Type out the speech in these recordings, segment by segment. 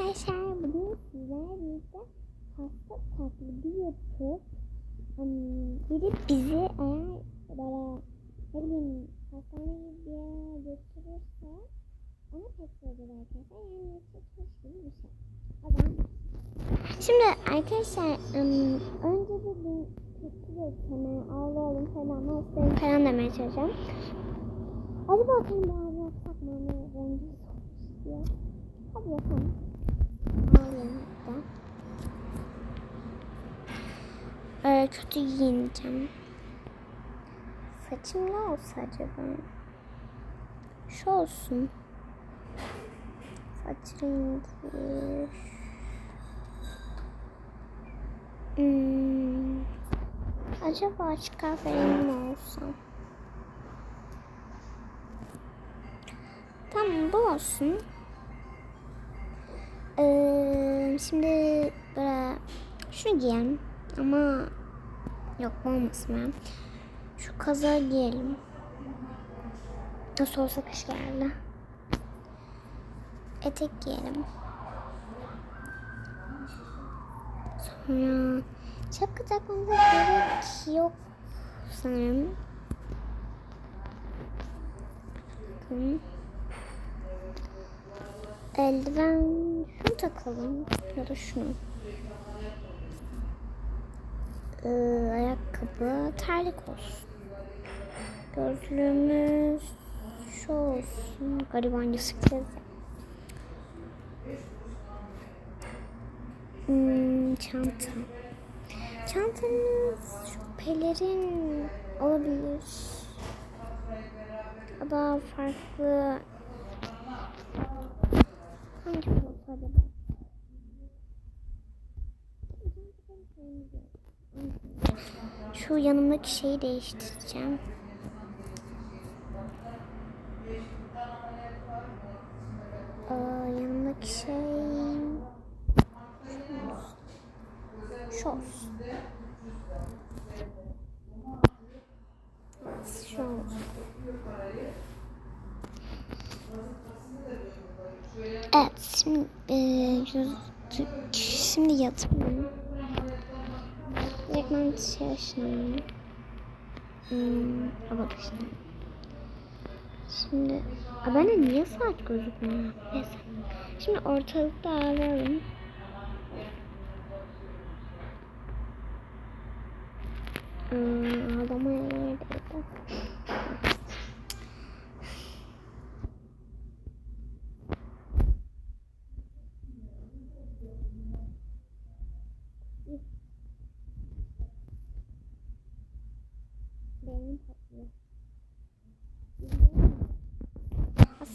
arkadaşlar bugün sizlerle hasta taklidi yapıp um, biri bizi eğer böyle ne bileyim hastaneye bir yere götürürse test edeceğiz arkadaşlar. Yani test gibi bir şey. O Şimdi arkadaşlar um, önce bir bir kötü hemen ağlayalım falan hastayım falan demeye çalışacağım. Acaba sen daha yapsak mı? Rengi solmuş diye. Hadi yapalım. Ee, kötü giyineceğim. Saçım ne olsa acaba? Şu olsun. Saç rengi. Hmm. Acaba açık kahverengi mi olsam? Tamam bu olsun. Ee, şimdi böyle şunu giyelim ama yok olmasın ben. Şu kazağı giyelim. Nasıl olsa kış geldi. Etek giyelim. Sonra şapka takmamıza gerek yok sanırım. Bakın. Eldiven takalım ya da şunu. Ee, ayakkabı terlik olsun. Gözlüğümüz şu olsun. Garibancı sıkacağız ya. Hmm, çanta. Çantamız şu pelerin olabilir. Ya farklı Hangi olsa Şu yanımdaki şeyi değiştireceğim. Aa, yanımdaki şey şu olsun. Şu olsun. Evet şimdi e. Şimdi yatmıyorum. Ben şey açayım. Hmm, a bak işte. Şimdi a bende niye saat gözükmüyor? Neyse. Şimdi ortalıkta ağlayalım. Hmm, ağlamaya neredeydi? Benim patlıyor.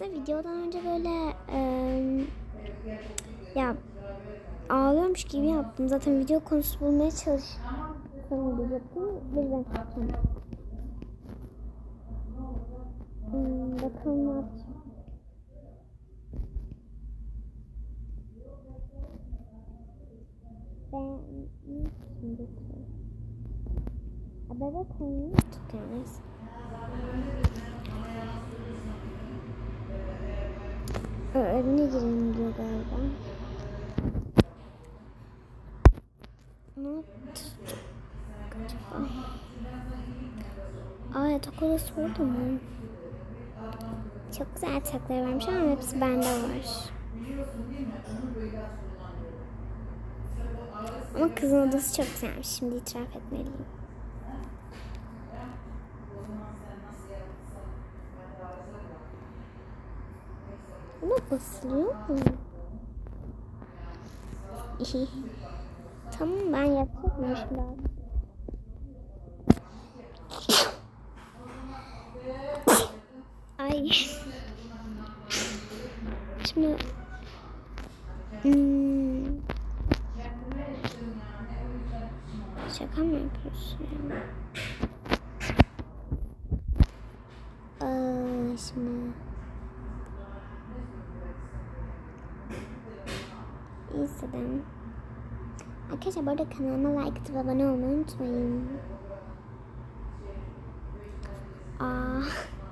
Aslında videodan önce böyle eee, ya ağlıyormuş gibi yaptım. Zaten video konusu bulmaya çalıştım diyecektim. Hmm, bakalım ne yapacağım. Ben şimdi Bebek oyunu tutuyoruz. Evine girelim diyor galiba. Ne tuttuk acaba? Aa yatak odası orada mı? Çok güzel yataklar varmış ama hepsi bende var. Ama kızın odası çok güzelmiş. Şimdi itiraf etmeliyim. İyi. Tamam ben şimdi abi. Ay. Şimdi hmm. Şaka mı yapıyorsun? Aa, şimdi Instagram. Arkadaşlar bu arada kanalıma like atıp abone olmayı unutmayın. Aa,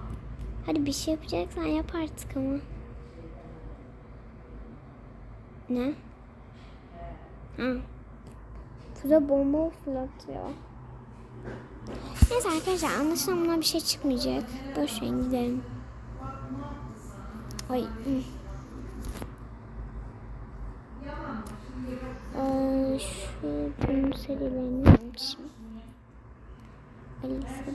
hadi bir şey yapacaksan yap artık ama. Ne? Ha. Füze bomba fırlatıyor. Neyse arkadaşlar anlaşılan buna bir şey çıkmayacak. Boş verin gidelim. Ay. hı. Ee, şu bunun serilerini. Alisa'da.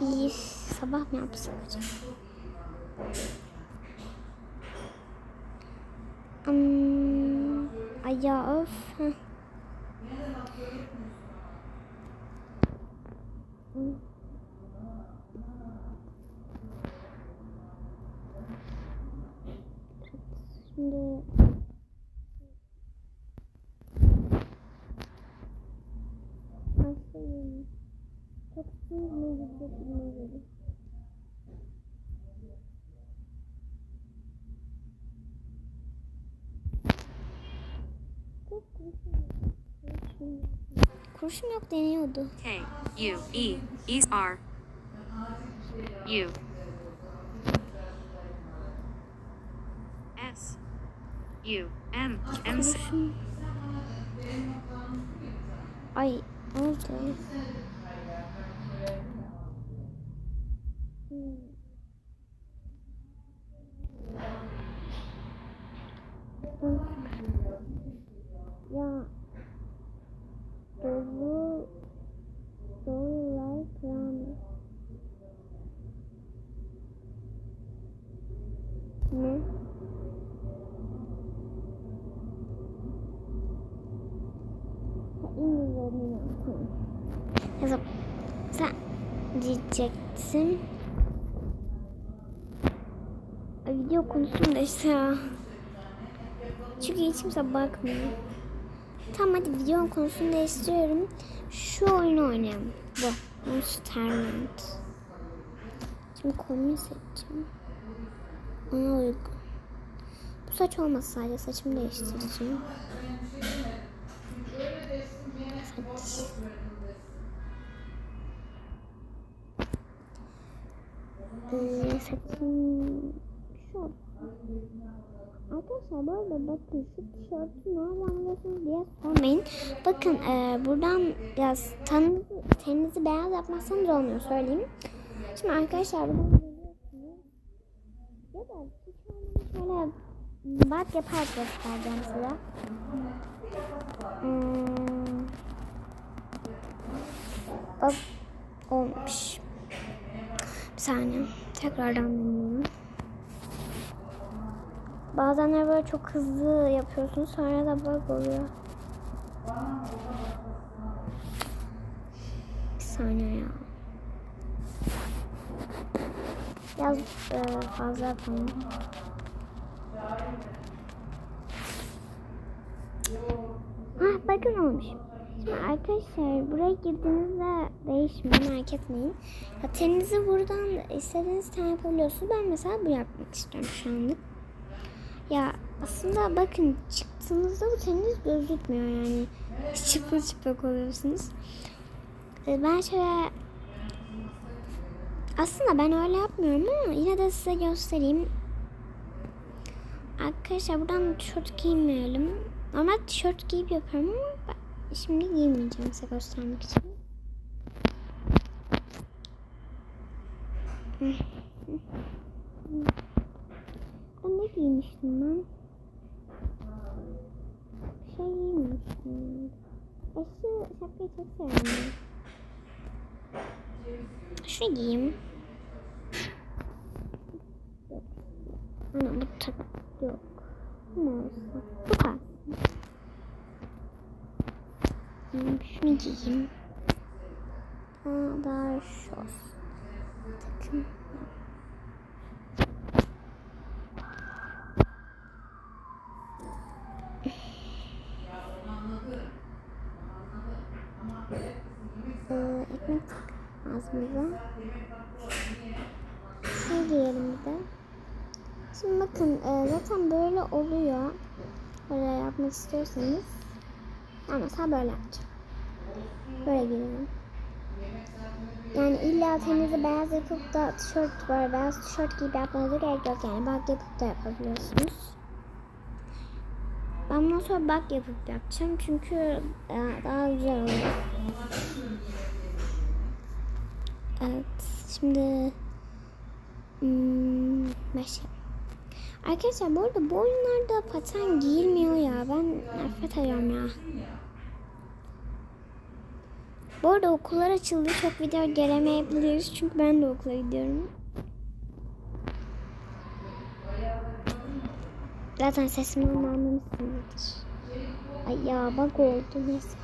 İyi sabah mı yapsak acaba? Hmm, ay ya öf. Şimdi başlayalım. Çok sığma gibi Çok kurşun yok. Kurşun yok. Kurşun yok deniyordu. K U E E R U S U M M. Ay oldu. Hmm. Ya dolu dolular falan. Ne? Ha, İngilizce Tamam. Yazıp sen diyeceksin. Ay, video konusunda işte ya. Çünkü hiç kimse bakmıyor. Tamam hadi videonun konusunu değiştiriyorum. Şu oyunu oynayalım. Bu. Monsterland. Şimdi kombin seçeceğim. Ona uygun. Bu saç olmaz sadece saçımı değiştireceğim. Saç. Saçım şu. Arkadaşlar bu arada bakın şu tişörtü nereden buluyorsunuz diye sormayın. Bakın e, buradan biraz ten, teninizi beyaz yapmazsanız olmuyor söyleyeyim. Şimdi arkadaşlar buradan geliyorsunuz. Ya da şöyle bat yaparak göstereceğim size. Hmm. Hop olmuş. Bir saniye. Tekrardan deniyorum. Bazenler böyle çok hızlı yapıyorsun sonra da bug oluyor. Bir saniye ya. Biraz e, fazla yapalım. Ah bakın olmuş. Şimdi arkadaşlar buraya girdiğinizde değişmiyor merak etmeyin. Ya, teninizi buradan istediğiniz tane yapabiliyorsunuz. Ben mesela bu yapmak istiyorum şu anlık. Ya aslında bakın çıktığınızda bu teniniz gözükmüyor yani. Çıplak çıplak oluyorsunuz. Ee, Ben şöyle aslında ben öyle yapmıyorum ama yine de size göstereyim. Arkadaşlar buradan tişört giymeyelim. Normal tişört giyip yapıyorum ama şimdi giymeyeceğim size göstermek için. Ben ne giymiştim ben? Bir şey giymiştim. E şu şapkayı çok seviyorum. Şu giyeyim. Yok. Ana bu tak yok. Ne olsun? Bu kalsın. Hmm, Şunu giyeyim. Aa, daha şu olsun. Takım. Ee, ekmek ağzımıza. Şunu giyelim bir de. Şimdi bakın e, zaten böyle oluyor. Böyle yapmak istiyorsanız. Ben mesela böyle yapacağım. Böyle giyelim. Yani illa temizi beyaz yapıp da tişört var. Beyaz tişört giyip yapmanıza gerek yok. Yani bak yapıp da yapabiliyorsunuz. Ben bundan sonra bak yapıp yapacağım. Çünkü e, daha güzel olur. Evet. Şimdi hmm, başlayalım. Arkadaşlar bu arada bu oyunlarda paten giyilmiyor ya. Ben nefret ediyorum ya. Bu arada okullar açıldı. Çok video gelemeyebiliriz. Çünkü ben de okula gidiyorum. Zaten sesimden anlamışsınızdır. Ay ya bak oldu neyse.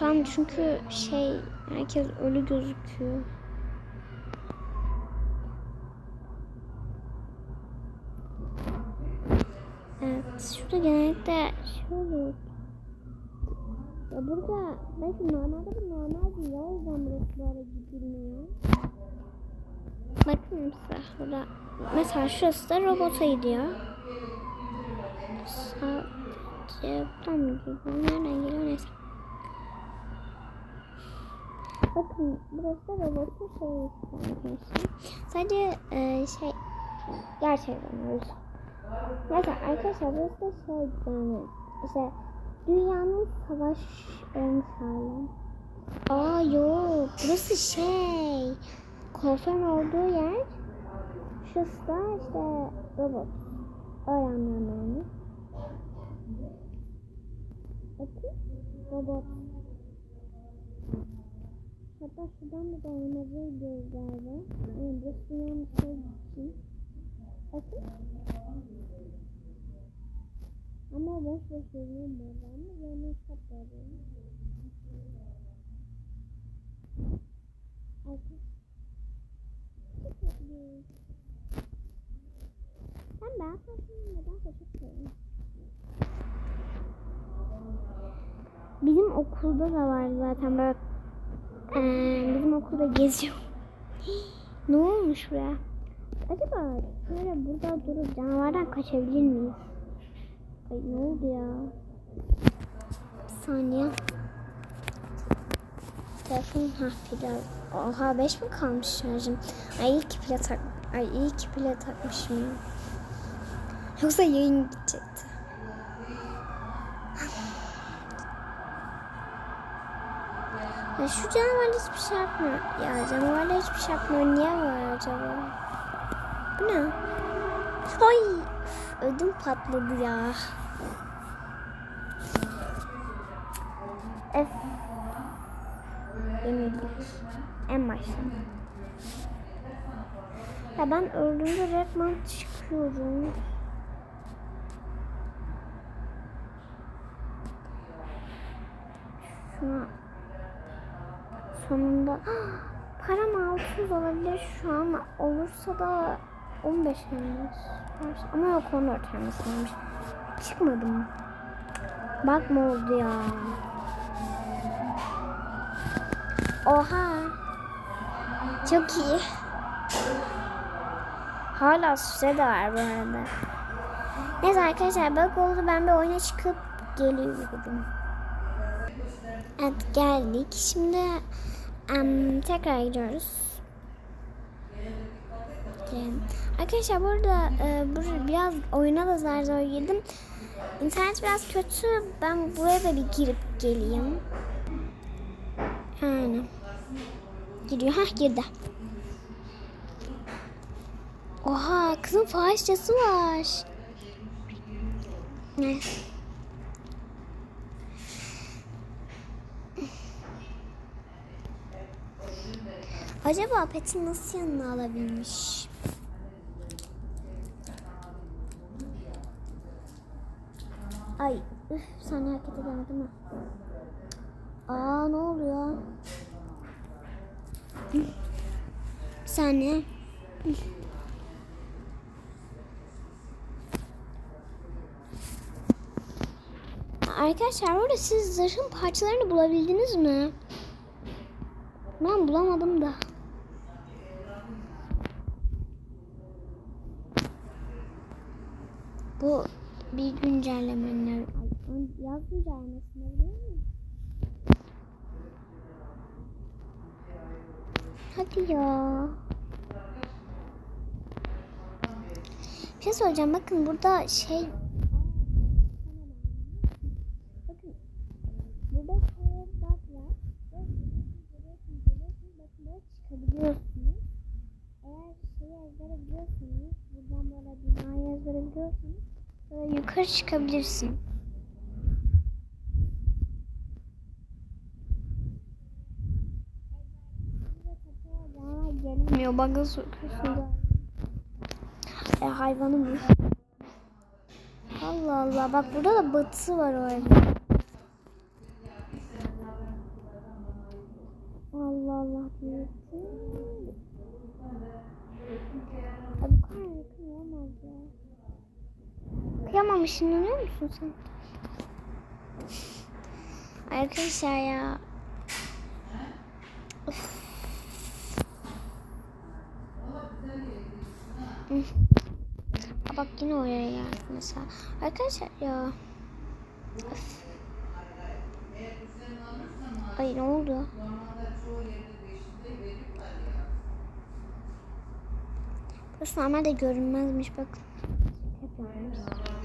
Şu an çünkü şey herkes ölü gözüküyor. Evet şurada genellikle şöyle ya burada belki normalde bu normal değil o yüzden burası böyle gidilmiyor. Bakın mesela burada mesela şurası da robota gidiyor. Sadece buradan mı gidiyor? Nereden geliyor neyse. Bakın burası da robotun şeyi arkadaşlar. Sadece e, şey gerçekten öyle. Neyse arkadaşlar burası da şey yani işte dünyanın savaş hali. Aa yok burası şey kuaförün olduğu yer. Şurası da işte robot. Öğrenmiyorum yani. Bakın robot. Hatta şuradan da dayanabilir gidiyoruz galiba. Yani burası dünyanın şey için. Bakın. Ama boş boş görünüyor burada ama yanlış yapıyorum. Ben ben saçımı neden seviyorum. Bizim okulda da var zaten böyle ee, bizim okulda geziyor. ne olmuş buraya? Acaba şöyle burada durup canavardan kaçabilir miyiz? Ay ne oldu ya? Bir saniye. Telefon ha pil Oha 5 mi kalmış şarjım? Ay iyi ki pile tak. Ay iyi ki pile takmışım. Yoksa yayın gidecekti. Ya şu canavarla hiçbir şey yapmıyor. Ya canavarla hiçbir şey yapmıyor. Niye var acaba? Bu ne? Ay ödüm patladı ya. F. Yenildik. En baştan. Ya ben öldüğümde resmen çıkıyorum. Şuna sonunda. Param 600 olabilir şu an. Olursa da 15 elmas var. ama yok 14 elmas varmış. Çıkmadı mı? Bak mı oldu ya. Oha. Çok iyi. Hala süre de var bu arada. Neyse arkadaşlar bak oldu. Ben bir oyuna çıkıp geliyorum. Evet geldik. Şimdi em, tekrar gidiyoruz. Gidelim. Arkadaşlar burada e, bur- biraz oyuna da zar zor girdim. İnternet biraz kötü. Ben buraya da bir girip geleyim. Yani. Giriyor. Hah girdi. Oha kızın fahişesi var. Ne? Acaba Pet'i nasıl yanına alabilmiş? Ay, üf, sen hareket edemedin mi? Aa, ne oluyor? Bir saniye. Arkadaşlar orada siz zırhın parçalarını bulabildiniz mi? Ben bulamadım da. Bu bir güncellemeler. Yaz güncellemesini biliyor musun? Hadi ya. Bir şey söyleyeceğim. Bakın burada şey yukarı çıkabilirsin. Gelmiyor. Baga sokuyorsun. E, hayvanı bu. Allah Allah. Bak burada da batısı var o evde. Allah Allah. büyüktü. Ya bu kadar yakın olamaz ya. Kıyamamışsın inanıyor musun sen? Arkadaşlar ya. Ha bak yine oraya geldi mesela. Arkadaşlar ya. Üf. Ay ne oldu? Burası normalde görünmezmiş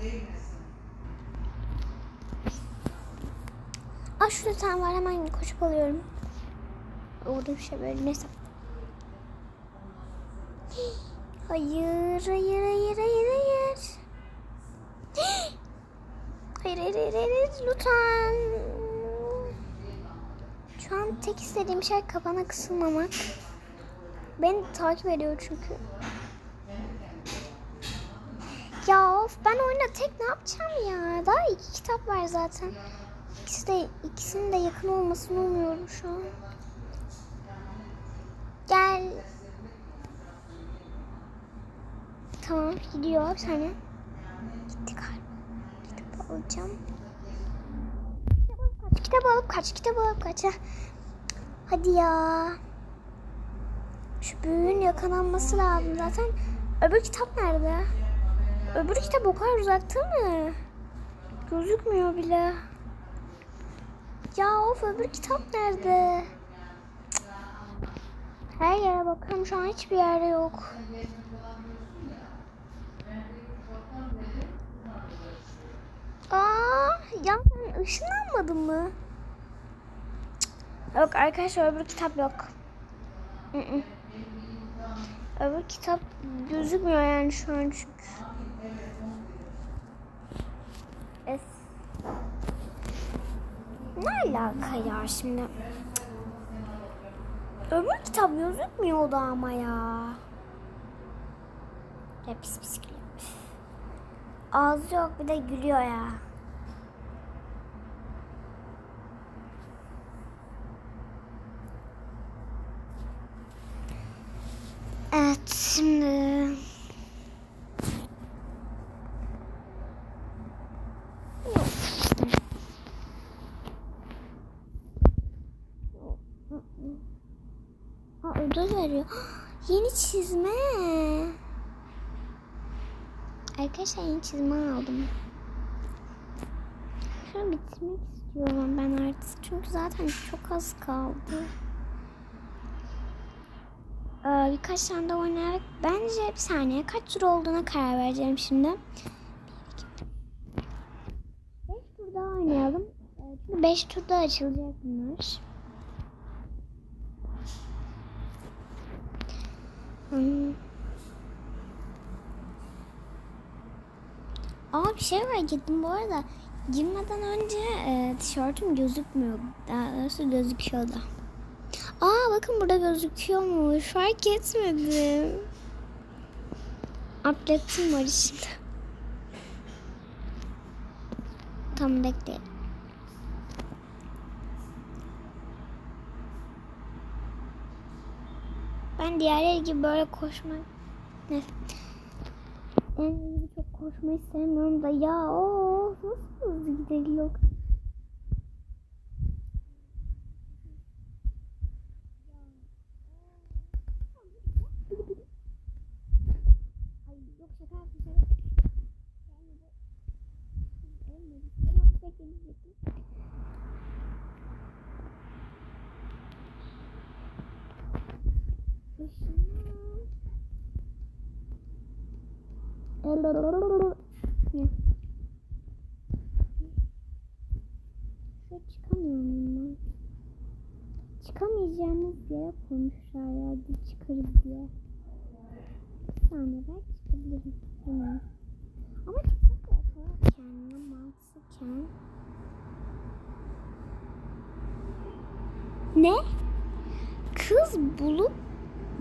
bakın. Aa şurada tane var hemen koşup alıyorum. Orada bir şey böyle neyse. Hayır, hayır, hayır, hayır, hayır. Hayır, hayır, hayır, hayır, lütfen. Şu an tek istediğim şey kafana kısılmamak. Beni takip ediyor çünkü. Ya of ben oyunda tek ne yapacağım ya? Daha iki kitap var zaten. İkisi de ikisinin de yakın olmasını umuyorum şu an. Gel. Tamam gidiyor bir saniye. Gitti galiba. Kitap alacağım. Kitap alıp kaç, kitap alıp kaç, kitap alıp kaç. Hadi ya. Şu büyüğün yakalanması lazım zaten. Öbür kitap nerede? Öbür kitap o kadar uzakta mı? Gözükmüyor bile. Ya of öbür kitap nerede? Her yere bakıyorum şu an hiçbir yerde yok. Aa, ya sen ışınlanmadın mı? Cık. Yok arkadaşlar öbür kitap yok. Hı -hı. Öbür kitap gözükmüyor yani şu an çünkü. Ne alaka ya şimdi? Öbür kitap gözükmüyordu ama ya. Ya pis pis gülüyor. Ağzı yok bir de gülüyor ya. Evet şimdi Ha veriyor. Yeni çizme. Arkadaşlar yeni çizme aldım. Şunu bitirmek istiyorum ben artık. Çünkü zaten çok az kaldı. Ee, birkaç tane de oynayarak bence bir saniye kaç tur olduğuna karar vereceğim şimdi. 5 tur daha oynayalım. Ee, 5 turda açılacak bunlar. Aa bir şey var gittim bu arada. Girmeden önce e, tişörtüm gözükmüyor. Daha doğrusu gözüküyordu. Aa bakın burada gözüküyormuş. Fark etmedim. Atletim var içinde. Tamam bekleyin. Ben diğerleri gibi böyle koşmak... Neyse. İyi çok koşmayı sevmiyorum da ya o nasıl hızlı gidiliyor? Ay yok şaka yaptım şaka yaptım. Yani bu olmadı. Ben nasıl bekleyecektim? Ne? Şöyle çıkamıyorum ben. Çıkamayacağımız yere koymuşlar ya. Bir çıkarız diye. Bir saniye ben çıkabilirim. Hemen. Ama çıkmak yaparken ya mantıken. Ne? Kız bulup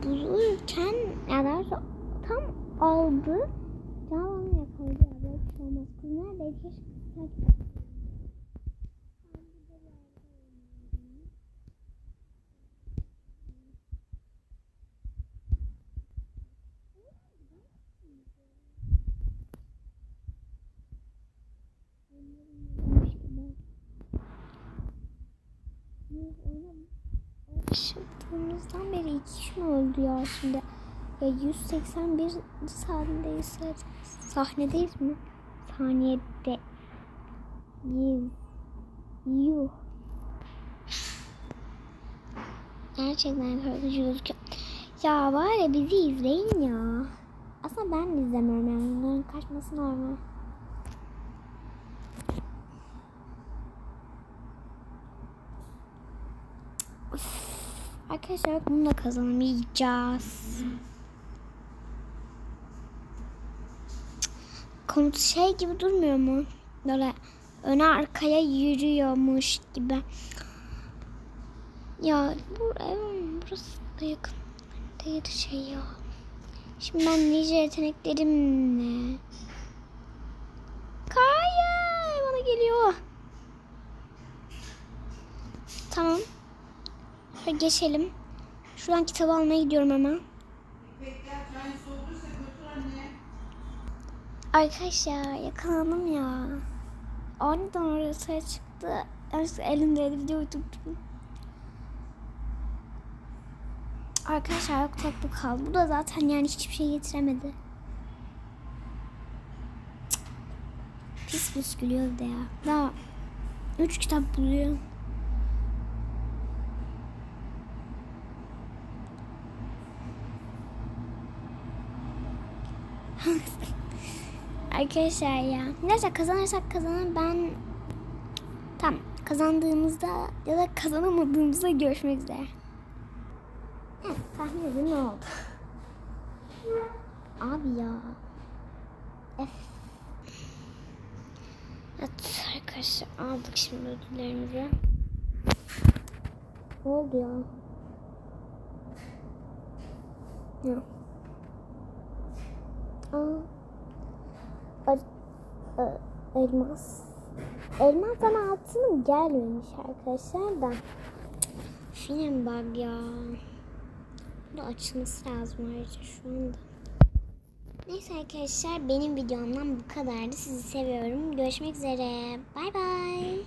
bulurken ya sonra tam aldı. Daha onu yakaladı ya. Böyle bir şey olmaz. Kız neredeydi? Keşke. Başladığımızdan beri iki mi öldü ya şimdi? Ya 181 sahnedeyiz. Sahnedeyiz mi? Saniyede. Yuh. Gerçekten korkutucu gözüküyor. Ya var ya bizi izleyin ya. Aslında ben izlemiyorum yani. Onların kaçması normal. Arkadaşlar bunu da kazanamayacağız. Komut şey gibi durmuyor mu? Böyle öne arkaya yürüyormuş gibi. Ya bu evim burası da yakın değil şey ya. Şimdi ben nice yeteneklerimle. Hayır bana geliyor. Tamam. Şöyle geçelim. Şuradan kitabı almaya gidiyorum hemen. Arkadaşlar yakalandım ya. Aniden oraya çıktı. Yanlışlıkla elimdeydi videoyu tuttum. Arkadaşlar yok tek bu kaldı. Bu da zaten yani hiçbir şey getiremedi. Cık. Pis pis gülüyor ya. Daha üç kitap buluyor. Arkadaşlar ya. Neyse kazanırsak kazanır. Ben tam kazandığımızda ya da kazanamadığımızda görüşmek üzere. Evet, tahmin edin ne oldu? Abi ya. F. Evet arkadaşlar aldık şimdi ödüllerimizi. Ne oldu ya? Yok. Aa. E, elmas. Elmas ama altınım gelmemiş arkadaşlar da. Film bug ya. Bu açılması lazım ayrıca şu anda. Neyse arkadaşlar benim videomdan bu kadardı. Sizi seviyorum. Görüşmek üzere. Bay bay.